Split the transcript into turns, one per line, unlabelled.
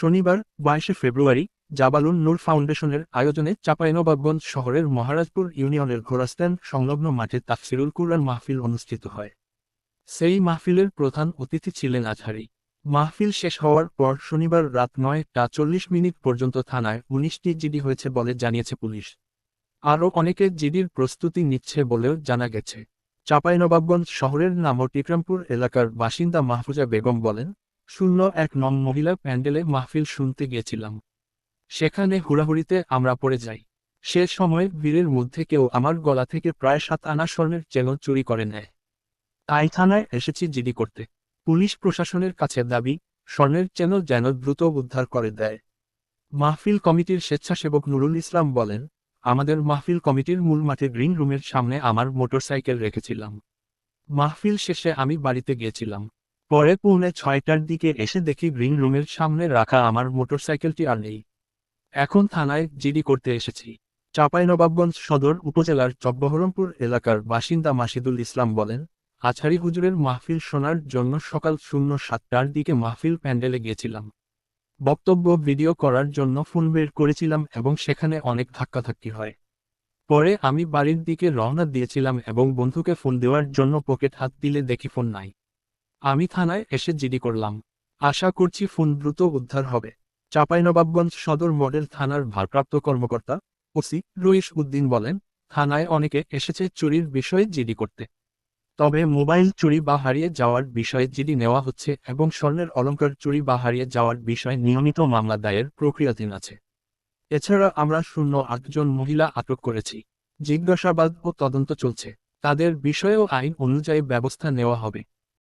শনিবার, বাইশে ফেব্রুয়ারি, জাবালুন নূর ফাউন্ডেশনের আয়োজনে চাঁপাইনবাবগঞ্জ শহরের মহারাজপুর ইউনিয়নের ঘোড়াস্ট্যান্ড সংলগ্ন মাঠে তাফসিরুল কুরআন মাহফিল অনুষ্ঠিত হয়। সেই মাহফিলের প্রধান অতিথি ছিলেন আজহারি। মাহফিল শেষ হওয়ার পর শনিবার রাত নয়টা চল্লিশ মিনিট পর্যন্ত থানায় উনিশটি জিডি হয়েছে বলে জানিয়েছে পুলিশ। আরও অনেকে জিডির প্রস্তুতি নিচ্ছে বলেও জানা গেছে। চাঁপাইনবাবগঞ্জ শহরের নামও টিকরামপুর এলাকার বাসিন্দা মাহফুজা বেগম বলেন শূন্য এক নং মহিলা প্যান্ডেলে মাহফিল শুনতে গিয়েছিলাম সেখানে হুড়াহুড়িতে আমরা পড়ে যাই। সে সময় ভিড়ের মধ্যে কেউ আমার গলা থেকে প্রায় সাত আনা স্বর্ণের চেন চুরি করে নেয়। তাই থানায় এসেছি জিডি করতে। পুলিশ প্রশাসনের কাছে দাবি, স্বর্ণের চেন যেন দ্রুত উদ্ধার করে দেয়। মাহফিল কমিটির স্বেচ্ছাসেবক নুরুল ইসলাম বলেন, আমাদের মাহফিল কমিটির মূল মাঠে গ্রিন রুমের সামনে আমার মোটরসাইকেল রেখেছিলাম। মাহফিল শেষে আমি বাড়িতে গিয়েছিলাম। পরে পৌনে ছয়টার দিকে এসে দেখি গ্রিন রুমের সামনে রাখা আমার মোটরসাইকেলটি আর নেই। এখন থানায় জিডি করতে এসেছি। চাঁপাইনবাবগঞ্জ সদর উপজেলার চকবহরমপুর এলাকার বাসিন্দা মাসিদুল ইসলাম বলেন আছারি হুজুরের মাহফিল শোনার জন্য সকাল শূন্য সাতটার দিকে মাহফিল প্যান্ডেলে গিয়েছিলাম। বক্তব্য, ভিডিও করার জন্য ফোন বের করেছিলাম এবং সেখানে অনেক ধাক্কাধাক্কি হয়। পরে আমি বাড়ির দিকে রওনা দিয়েছিলাম এবং বন্ধুকে ফোন দেওয়ার জন্য পকেট হাত দিলে দেখি ফোন নাই। আমি থানায় এসে জিডি করলাম। আশা করছি ফোন দ্রুত উদ্ধার হবে। চাঁপাইনবাবগঞ্জ সদর মডেল থানার ভারপ্রাপ্ত কর্মকর্তা ওসি রইস উদ্দিন বলেন, থানায় অনেকে এসেছে চুরির বিষয়ে জিডি করতে। তবে মোবাইল চুরি বা হারিয়ে যাওয়ার বিষয়ে জিডি নেওয়া হচ্ছে এবং স্বর্ণের অলংকার চুরি বা হারিয়ে যাওয়ার বিষয়ে নিয়মিত মামলা দায়ের প্রক্রিয়াধীন আছে। এছাড়া আমরা শূন্য আটজন মহিলা আটক করেছি। জিজ্ঞাসাবাদ ও তদন্ত চলছে। তাদের বিষয়েও আইন অনুযায়ী ব্যবস্থা নেওয়া হবে।